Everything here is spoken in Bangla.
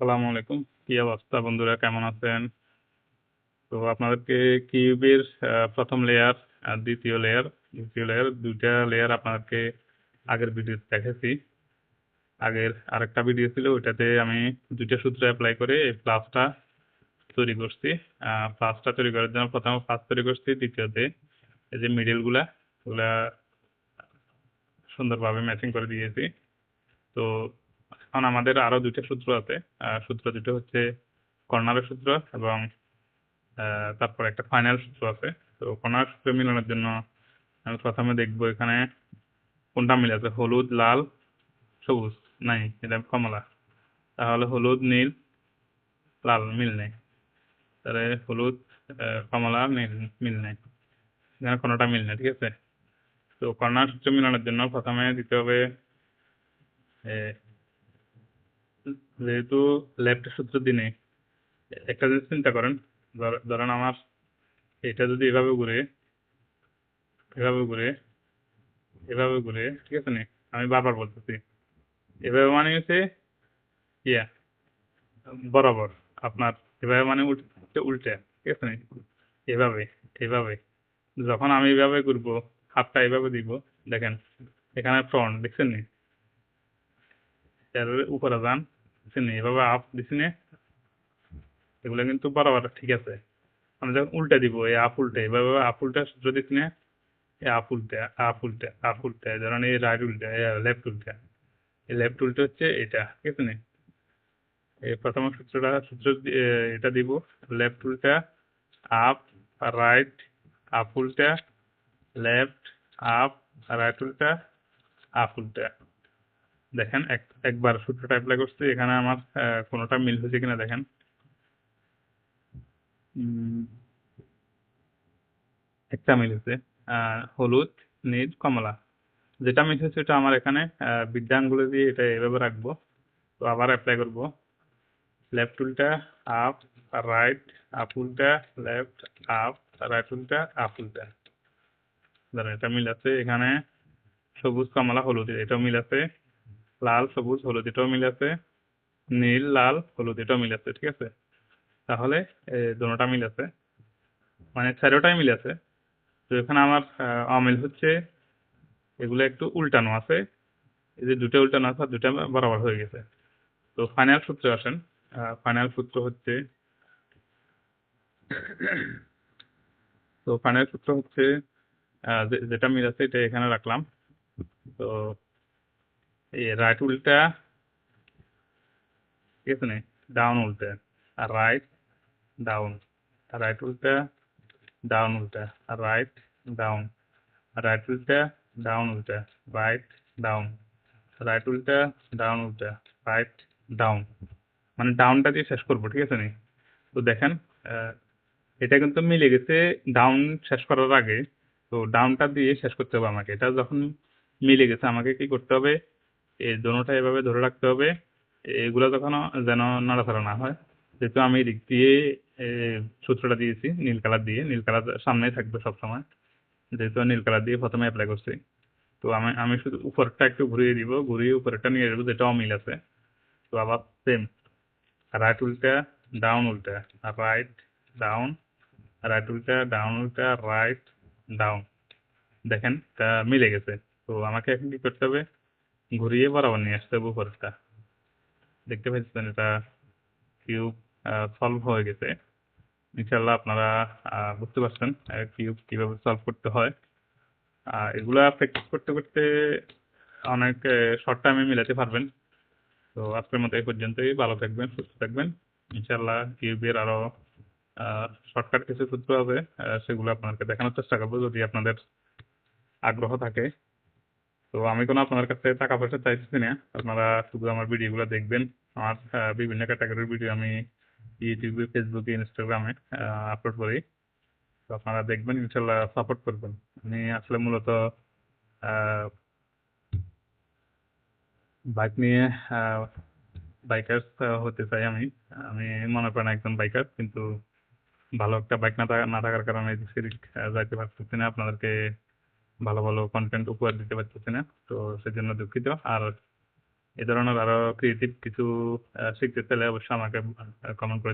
সালামু আলাইকুম। কি অবস্থা বন্ধুরা, কেমন আছেন? তো আপনাদেরকে কিউবের প্রথম লেয়ার আর দ্বিতীয় লেয়ার দ্বিতীয় লেয়ার দুইটা লেয়ার আপনাদেরকে আগের ভিডিওতে দেখেছি। আগের আরেকটা ভিডিও ছিল, ওইটাতে আমি দুইটা সূত্র অ্যাপ্লাই করে এই প্লাসটা তৈরি করছি। প্লাসটা তৈরি করার জন্য প্রথমে প্লাস তৈরি করছি, দ্বিতীয়তে এই যে মিডলগুলা ওগুলা সুন্দরভাবে ম্যাচিং করে দিয়েছি। তো এখন আমাদের আরও দুইটা সূত্র আছে। সূত্র দুটো হচ্ছে কর্নারের সূত্র এবং তারপর একটা ফাইনাল সূত্র আছে। তো কর্নার সূত্র মিলানোর জন্য আমি প্রথমে দেখব এখানে কোনটা মিল আছে হলুদ, লাল, সবুজ? নাই, এটা কমলা। তাহলে হলুদ, নীল, লাল, মিল নেই। তাহলে হলুদ কমলা মিল মিল নেই। এখানে কোনোটা মিল নেই, ঠিক আছে? তো কর্নার সূত্র মিলানোর জন্য প্রথমে দিতে হবে যেহেতু লেফটের সূত্র দিনে একটা জিনিস চিন্তা করেন ধরেন আমার এটা যদি এভাবে ঘুরে এভাবে ঘুরে এভাবে ঘুরে, ঠিক আছে নি? আমি বারবার বলতেছি। এভাবে মানে হচ্ছে ইয়া, বরাবর আপনার, এভাবে মানে উল্টে উল্টে ঠিক আছে এভাবে এভাবে। যখন আমি এভাবে ঘুরবো, হাতটা এভাবে দিব, দেখেন, এখানে ফ্রন্ট দেখছেন নি? উপরে যান নি এভাবে আপ দিছি এগুলো কিন্তু বরাবর ঠিক আছে। আমি যখন উল্টে দিব, এই আপ উল্টে এভাবে আপ উল্টে দিচ্ছি না এই আপ উল্টে আপ উল্টে আপ উল্টে, ধরেন এই রাইট উল্টে লেফট উল্টে। এই লেফট উল্টে হচ্ছে এটা, ঠিক আছে নি? এই প্রথম সূত্রটা, সূত্র এটা দিব লেফট উল্টা আপ রাইট আপ উল্টা লেফট আপ রাইট উল্টা আপ উল্টা। দেখেন এক একবার সূত্রটা অ্যাপ্লাই করছি এখানে আমার কোনোটা মিল হয়েছে কিনা দেখেন। একটা মিল হয়েছে হলুদ নীল কমলা। যেটা মিল হয়েছে ওটা আমার এখানে আহ, বৃদ্ধাঙ্গুলো দিয়ে এটা এভাবে রাখব। তো আবার অ্যাপ্লাই করব। লেফট উল্টা আপ রাইট আপ উল্টা লেফট আপ রাইট উল্টা আপ উল্টা ধরেন এটা মিল আছে এখানে সবুজ কমলা হলুদ এটাও মিল আছে। লাল, সবুজ, হলুদ এটাও মিল আছে। নীল, লাল, হলুদ এটাও মিল আছে, ঠিক আছে? তাহলে দোনোটা মিল আছে। মানে চারোটাই মিল আছে। তো এখানে আমার অমিল হচ্ছে, এগুলো একটু উল্টানো আছে। এই যে দুটো উল্টানো আছে, আর দুটা বরাবর হয়ে গেছে। তো ফাইনাল সূত্রে আসেন। ফাইনাল সূত্র হচ্ছে, তো ফাইনাল সূত্র হচ্ছে যেটা মিল আছে, এটা এখানে রাখলাম। তো রাইট উল্টা, ঠিক আছে ডাউন উল্টা, আর রাইট ডাউন রাইট উল্টা ডাউন উল্টা, আর রাইট ডাউন রাইট উল্টা ডাউন উল্টা রাইট ডাউন রাইট উল্টা ডাউন উল্টা রাইট ডাউন মানে ডাউনটা দিয়ে শেষ করব, ঠিক আছে নি? তো দেখেন এটা কিন্তু মিলে গেছে ডাউন শেষ করার আগে, তো ডাউনটা দিয়ে শেষ করতে হবে আমাকে। এটা যখন মিলে গেছে, আমাকে কি করতে হবে? এই দোনোটা এভাবে ধরে রাখতে হবে। এগুলো যখন যেন নড়াচড়া না হয়। যেহেতু আমি এদিক দিয়ে সূত্রটা দিয়েছি, নীল কালার দিয়ে। নীল কালার সামনেই থাকবে সবসময়। যেহেতু নীল কালার দিয়ে প্রথমে অ্যাপ্লাই করছি। তো আমি আমি শুধু উপরটা একটু ঘুরিয়ে দিব। ঘুরিয়ে উপরেরটা নিয়ে যাব যেটা অমিল আছে। তো আবার সেম রাইট উল্টা ডাউন উল্টা। রাইট ডাউন রাইট উল্টা ডাউন উল্টা রাইট ডাউন দেখেন, এটা মিলে গেছে। তো আমাকে এখন কি করতে হবে? ঘুরিয়ে বরাবর নিয়ে আসতে হবে উপরেরটা। দেখতে পাচ্ছেন, এটা কিউব সলভ হয়ে গেছে। ইনশাল্লাহ আপনারা বুঝতে পারছেন কিউব কীভাবে সলভ করতে হয়। আর এগুলা প্র্যাকটিস করতে করতে অনেক শর্ট টাইমে মিলাতে পারবেন। তো আজকের মতো এই পর্যন্তই। ভালো থাকবেন, সুস্থ থাকবেন। ইনশাল্লাহ কিউবের আরও শর্টকাট কিছু সূত্র হবে সেগুলো আপনাদেরকে দেখানোর চেষ্টা করব। যদি আপনাদের আগ্রহ থাকে তো আমি কোনো আপনাদের কাছে টাকা পয়সা চাইতেছি না। আপনারা শুধু আমার ভিডিওগুলো দেখবেন। আমার বিভিন্ন ক্যাটাগরির ভিডিও আমি ইউটিউবে ফেসবুকে ইনস্টাগ্রামে আপলোড করি। তো আপনারা দেখবেন ইনশাল্লাহ সাপোর্ট করবেন। আমি আসলে মূলত বাইক নিয়ে বাইকার হতে চাই আমি। আমি মনে করেন একজন বাইকার কিন্তু ভালো একটা বাইক না থাকার কারণে যাইতে পারতেছি না। আপনাদেরকে ভালো ভালো কন্টেন্ট উপহার দিতে পারতেছি না, তো সেজন্য দুঃখিত। আর এ ধরনের আরও ক্রিয়েটিভ কিছু শিখতে চাইলে অবশ্যই আমাকে কমেন্ট করে